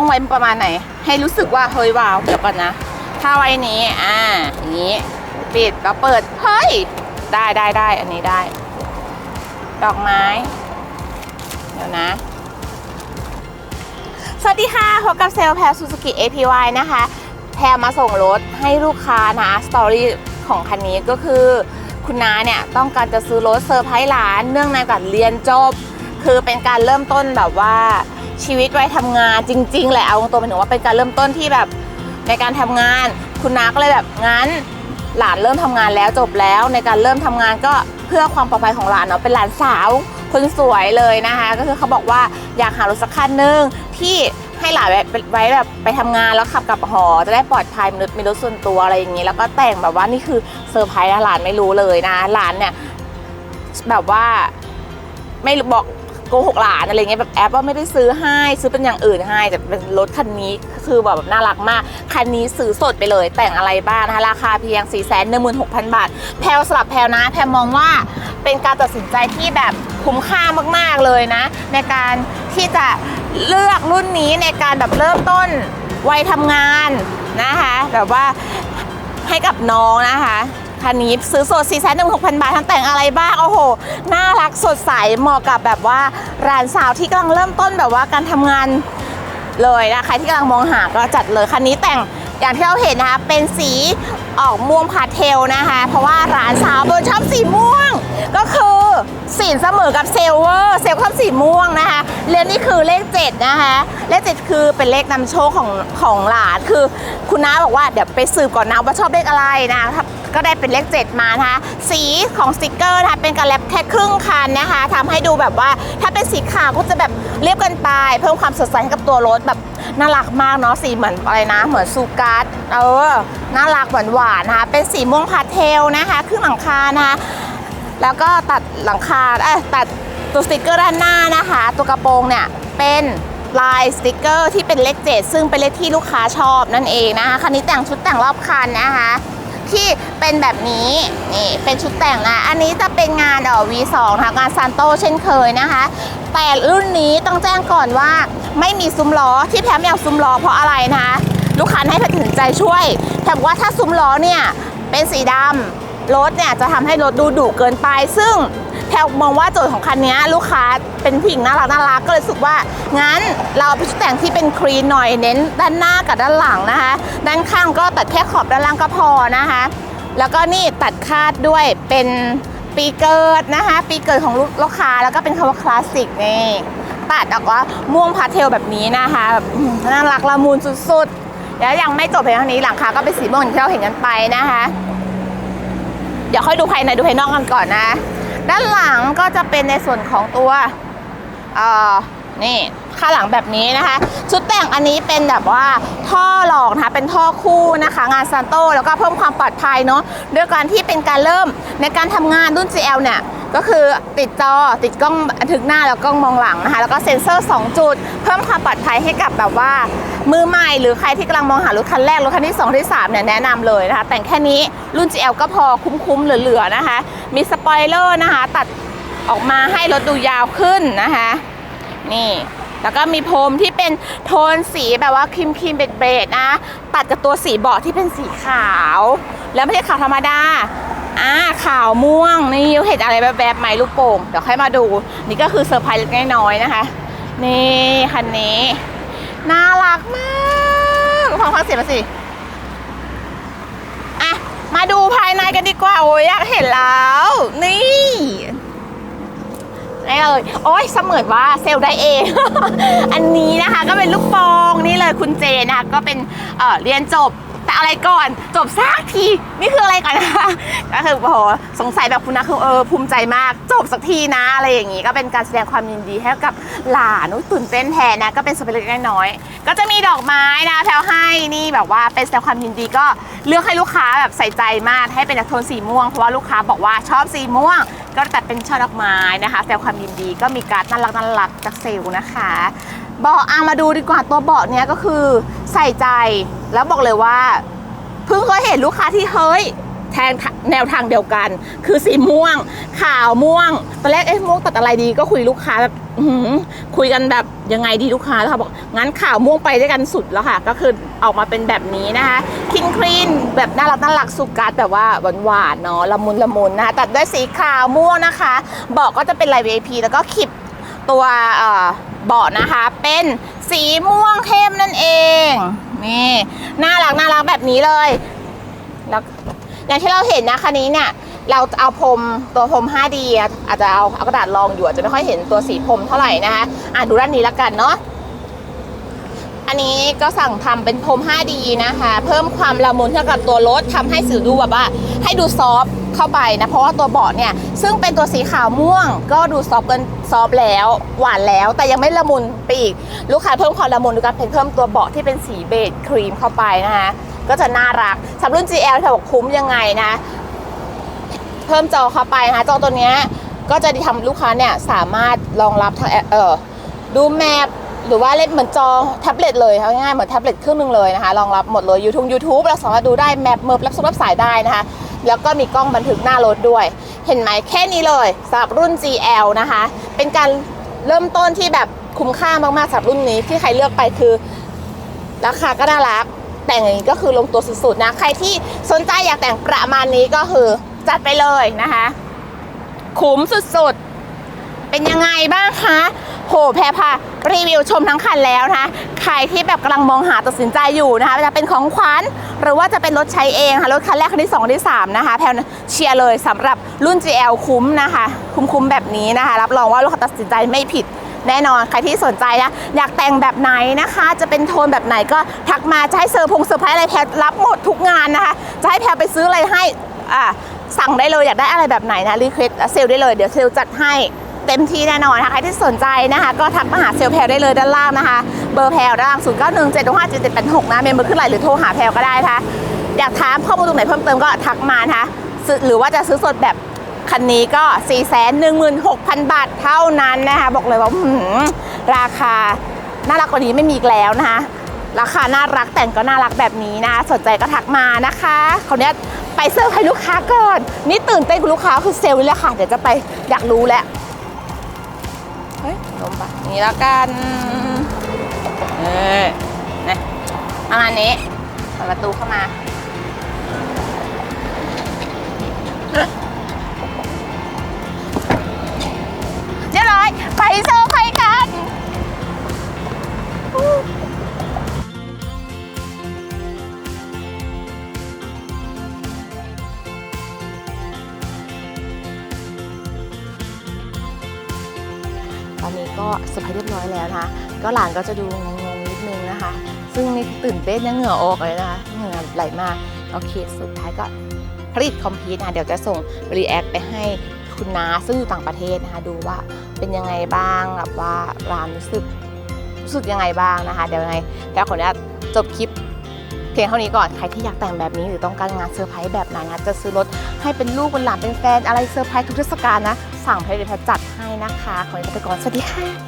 ต้องไว้ประมาณไหน ให้รู้สึกว่าเฮ้ยว้าวเดี๋ยวก่อนนะ ถ้าไว้นี้อ่าอย่างนี้ปิดแล้วเปิดเฮ้ยได้ได้ได้อันนี้ได้ ดอกไม้ เดี๋ยวนะสวัสดีค่ะพบกับเซลแพรซูซูกิ APY นะคะ แพรมาส่งรถให้ลูกค้านะสตอรี่ของคันนี้ก็คือ คุณน้าเนี่ยต้องการจะซื้อรถเซอร์ไพรส์หลาน เนื่องในการเรียนจบ คือเป็นการเริ่มต้นแบบว่า ชีวิตไว้ทำงานจริง ๆ แหละเอาตรงๆเป็นถึงว่าเป็นการเริ่มต้นที่แบบในการทำงาน คุณนาก็เลยแบบงั้นหลานเริ่มทำงานแล้วจบแล้ว ในการเริ่มทำงานก็เพื่อความปลอดภัยของหลานเนาะเป็นหลานสาวคนสวยเลยนะคะ ก็คือเขาบอกว่าอยากหารถสักคันหนึ่งที่ให้หลานไว้แบบไปทำงานแล้วขับกลับหอ จะได้ปลอดภัยมีรถมีรถส่วนตัวอะไรอย่างนี้ แล้วก็แต่งแบบว่านี่คือเซอร์ไพรส์นะหลานไม่รู้เลยนะหลานเนี่ยแบบว่าไม่บอก โกหกหลานอะไรเงี้ยแบบแอปว่าไม่ได้ซื้อให้ซื้อเป็นอย่างอื่นให้แต่เป็นรถคันนี้คือแบบน่ารักมาก คันนี้ซื้อสดไปเลย แต่งอะไรบ้างนะคะราคาเพียง 4 1 6 0 0 0 บาท แพลสลับแพลนะ แพลมองว่าเป็นการตัดสินใจที่แบบคุ้มค่ามาก ๆเลยนะ ในการที่จะเลือกรุ่นนี้ในการแบบเริ่มต้นวัยทำงานนะคะแบบว่าให้กับน้องนะคะ คันนี้ซื้อสด4 1 6 0 0 0 บาททั้งแต่งอะไรบ้าง โอ้โห น่ารักสดใส เหมาะกับแบบว่าร้านสาวที่กำลังเริ่มต้นแบบว่าการทำงานเลยนะใครที่กำลังมองหาก็จัดเลย คันนี้แต่งอย่างที่เราเห็นนะคะ เป็นสีออกม่วงพาเทลนะคะ เพราะว่าร้านสาวโบนชอบสีม่วง ก็คือสีเสมอกับเซลเวอร์เซลชอบสีม่วงนะคะเลนนี่คือเลข7นะคะเลข7คือเป็นเลขนำโชคของของหลานคือคุณน้าบอกว่าเดี๋ยวไปสืบก่อนนะว่าชอบเลขอะไรนะคะ ก็ได้เป็นเลข 7 มานะคะ สีของสติกเกอร์นะคะเป็นการแลบแค่ครึ่งคันนะคะทำให้ดูแบบว่าถ้าเป็นสีขาวก็จะแบบเรียบกันไป เพิ่มความสดใสให้กับตัวรถแบบน่ารักมากเนาะสีเหมือนอะไรนะ เหมือนซูการ์ดเออน่ารักหวานหวานนะคะเป็นสีม่วงพาเทลนะคะครึ่งหลังคานะคะแล้วก็ตัดหลังคาเอ้ยตัดตัวสติกเกอร์ด้านหน้านะคะ ตัวกระโปรงเนี่ยเป็นลายสติกเกอร์ที่เป็นเลขเจ็ดซึ่งเป็นเลขที่ลูกค้าชอบนั่นเองนะคะคันนี้แต่งชุดแต่งรอบคันนะคะ ที่เป็นแบบนี้นี่เป็นชุดแต่งนะอันนี้จะเป็นงานเอ่อ V2 นะคะงานซานโตเช่นเคยนะคะแต่รุ่นนี้ต้องแจ้งก่อนว่าไม่มีซุ้มล้อที่แพมอยากซุ้มล้อเพราะอะไรนะคะลูกค้าให้ตัดสินใจช่วยแพมบอกว่าถ้าซุ้มล้อเนี่ยเป็นสีดำรถเนี่ยจะทำให้รถดูดุเกินไป ซึ่งแพลมองว่าโจทย์ของคันนี้ลูกค้า เป็นผู้หญิงน่ารักน่ารักก็เลยรู้สึกว่า งั้นเราเอาไปชุดแต่งที่เป็นครีนหน่อยเน้นด้านหน้ากับด้านหลังนะคะ ด้านข้างก็ตัดแค่ขอบด้านล่างก็พอนะคะ แล้วก็นี่ตัดคาดด้วยเป็นปีเกิดนะคะ ปีเกิดของลูกค้าแล้วก็เป็นคำว่าคลาสสิกนี่ตัดออกว่าม่วงพาสเทลแบบนี้นะคะแบบน่ารักละมุนสุดๆ แล้วยังไม่จบเพียงเท่านี้หลังคาก็เป็นสีม่วงอย่างที่เราเห็นกันไปนะคะ เดี๋ยวค่อยดูภายในดูภายนอกกันก่อนนะ ด้านหลังก็จะเป็นในส่วนของตัว อ่อนี่ข้างหลังแบบนี้นะคะ ชุดแต่งอันนี้เป็นแบบว่าท่อหลอกนะคะเป็นท่อคู่นะคะ งานซันโตแล้วก็เพิ่มความปลอดภัยเนาะด้วยการที่เป็นการเริ่มในการทำงานรุ่น GL เนี่ยก็คือติดจอติดกล้องบันทึกหน้าแล้วกล้องมองหลังนะคะแล้วก็เซ็นเซอร์ 2 จุด เพิ่มความปลอดภัยให้กับแบบว่า มือใหม่หรือใครที่กำลังมองหารถคันแรกรถคันที่ 2 ที่ 3 เนี่ยแนะนำเลยนะคะ แต่งแค่นี้รุ่น GL ก็พอคุ้มๆเหลือๆนะคะ มีสปอยเลอร์นะคะ ตัด ออกมาให้รถดูยาวขึ้นนะคะ นี่แล้วก็มีพรมที่เป็นโทนสีแบบว่าครีมครีมเบดเบดนะ ตัดกับตัวสีเบาะที่เป็นสีขาว แล้วไม่ใช่ขาวธรรมดาอ่าขาวม่วงนี่เห็นอะไรแบบแบบไหมลูกโป่งเดี๋ยวค่อยมาดู นี่ก็คือเซอร์ไพรส์เล็กน้อยนะคะ นี่คันนี้น่ารักมากฟังฟังเสียงมาสิอะมาดูภายในกันดีกว่าโอ้ยอยากเห็นแล้ว นี่ ไม่เลยโอ้ยเสมือนว่าเซลล์ได้เอง อันนี้นะคะก็เป็นลูกโป่งนี่เลยคุณเจนะคะก็เป็นเเรียนจบ แต่อะไรก่อน จบสักที นี่คืออะไรก่อนนะคะ ก็คือโอ้โหสงสัยแบบคุณนะคือเออภูมิใจมาก จบสักทีนะ อะไรอย่างงี้ก็เป็นการแสดงความยินดีให้กับหลานอุ๊ยตื่นเต้นแทนนะ ก็เป็นสเปรย์เล็กน้อยๆก็จะมีดอกไม้นะแพลวให้นี่แบบว่าเป็นแสดงความยินดีก็เลือกให้ลูกค้าแบบใส่ใจมากให้เป็นโทนสีม่วงเพราะว่าลูกค้าบอกว่าชอบสีม่วง ก็ตัดเป็นช่อดอกไม้นะคะแสดงความยินดีก็มีการ์ดน่ารักน่ารักจากเซลล์นะคะ เบาะอะมาดูดีกว่าตัวเบาะเนี้ยก็คือใส่ใจแล้วบอกเลยว่า เพิ่งเคยเห็นลูกค้าที่เฮ้ยแทนแนวทางเดียวกัน คือสีม่วง ขาวม่วงตอนแรกเอ๊ะม่วงตัดอะไรดีก็คุยลูกค้าแบบคุยกันแบบยังไงดีลูกค้าแล้วค่ะบอกงั้นขาวม่วงไปด้วยกันสุดแล้วค่ะ ก็คือออกมาเป็นแบบนี้นะคะคินครีนแบบน่ารักน่ารักสุกัสแบบว่าหวานๆเนาะละมุนละมุนนะคะตัดด้วยสีขาวม่วงนะคะเบอกก็จะเป็นลาย VIP แล้วก็คลิปตัว เบาะนะคะ เป็นสีม่วงเข้มนั่นเองนี่น่ารักน่ารักแบบนี้เลยแล้วอย่างที่เราเห็นนะคันนี้เนี่ยเราเอาพรมตัวพรม 5D อะอาจจะเอาเอากระดาษรองอยู่อาจจะไม่ค่อยเห็นตัวสีพรมเท่าไหร่นะคะอะดูด้านนี้ละกันเนาะ อันนี้ก็สั่งทำเป็นพรม 5D นะคะ เพิ่มความละมุนให้กับตัวรถทำให้สื่อดูแบบว่า ให้ดูซอฟเข้าไปนะ เพราะว่าตัวเบาะเนี่ย ซึ่งเป็นตัวสีขาวม่วง ก็ดูซอฟกินซอฟแล้วหวานแล้ว แต่ยังไม่ละมุนไปอีก ลูกค้าเพิ่มความละมุนด้วยการเพิ่มตัวเบาะที่เป็นสีเบจครีมเข้าไปนะคะก็จะน่ารักสำหรับรุ่น GL เธอบอกคุ้มยังไงนะ เพิ่มจอเข้าไปนะคะจอตัวนี้ก็จะทำลูกค้าเนี่ยสามารถรองรับทางเอ่อดูแมป หรือว่าเล่นเหมือนจอแท็บเล็ตเลยเอาง่ายๆเหมือนแท็บเล็ตเครื่องหนึงเลยนะคะรองรับหมดเลย YouTube YouTube เราสามารถดูได้แมปเมิร์รับสรับสายได้นะคะ แล้วก็มีกล้องบันทึกหน้ารถด้วย เห็นไหมแค่นี้เลยสำหรับรุ่น GL นะคะ เป็นการเริ่มต้นที่แบบคุ้มค่ามากๆสำหรับรุ่นนี้ที่ใครเลือกไปคือ ราคาก็น่ารัก แต่งอย่างนี้ก็คือลงตัวสุดๆนะใครที่สนใจอยากแต่งประมาณนี้ก็คือจัดไปเลยนะคะ คุ้มสุดๆ เป็นยังไงบ้างคะ โหแพรพารีวิวชมทั้งคันแล้วนะคะใครที่แบบกำลังมองหาตัดสินใจอยู่นะคะจะเป็นของขวัญหรือว่าจะเป็นรถใช้เองค่ะรถคันแรกคันที่2ที่3นะคะแพรเชียร์เลยสำหรับรุ่น GL คุ้มนะคะ คุ้มๆแบบนี้นะคะ รับรองว่าลูกค้าตัดสินใจไม่ผิดแน่นอนใครที่สนใจนะอยากแต่งแบบไหนนะคะ จะเป็นโทนแบบไหนก็ทักมาจะให้เซอร์พงเซอร์ไพรส์อะไรแพรรับหมดทุกงานนะคะ จะให้แพรไปซื้ออะไรให้อ่าสั่งได้เลยอยากได้อะไรแบบไหนนะรีเควสเซลได้เลยเดี๋ยวเซลจัดให้ เต็มที่แน่นอนนะคะใครที่สนใจนะคะ ก็ทักมาหาเซลแพรได้เลยด้านล่างนะคะ เบอร์แพรด้านล่าง0 9 1 7 5 7 7 8 6นะเมมเบอร์ขึ้นไหลน์หรือโทรหาแพรก็ได้นะคะอยากถามข้อมูลตรงไหนเพิ่มเติมก็ทักมานะคะหรือว่าจะซื้อสดแบบคันนี้ก็ 4 1 6 0 0 0 บาทเท่านั้นนะคะ บอกเลยว่าราคาน่ารักกว่านี้ไม่มีอีกแล้วนะคะ ราคาน่ารักแต่งก็น่ารักแบบนี้นะคะสนใจก็ทักมานะคะเขาวเนี้ยไปเซอร์ให้ลูกค้าก่อน นี่ตื่นเต้นคุณลูกค้าคือเซลล์เลยค่ะ เดี๋ยวจะไปอยากรู้แล้ว เฮ้ยลงไปนี่แล้วกันเออนะประมาณนี้เปิดประตูเข้ามาเรียบร้อยไปเซอร์ไพรส์ แล้วนะคะ ก็หลานก็จะดูงงๆนิดนึงนะคะ ซึ่งนี่ตื่นเต้นนะเหงื่อออกเลยนะคะเหงื่อไหลมากโอเคสุดท้ายก็ผลิตคอมพิวนะเดี๋ยวจะส่งรีแอคไปให้คุณน้าซึ่งอยู่ต่างประเทศนะคะดูว่าเป็นยังไงบ้างแบบว่าร้านรู้สึกรู้สึกยังไงบ้างนะคะ เดี๋ยวยังไงแล้วขออนุญาตจบคลิปเพียงเท่านี้ก่อนใครที่อยากแต่งแบบนี้หรือต้องการงานเซอร์ไพรส์แบบไหนนะจะซื้อรถให้เป็นลูกเป็นหลานเป็นแฟนอะไรเซอร์ไพรส์ทุกเทศกาลนะ สั่งให้เลยแพทย์จัดให้นะคะขอให้ไปก่อนสวัสดีค่ะ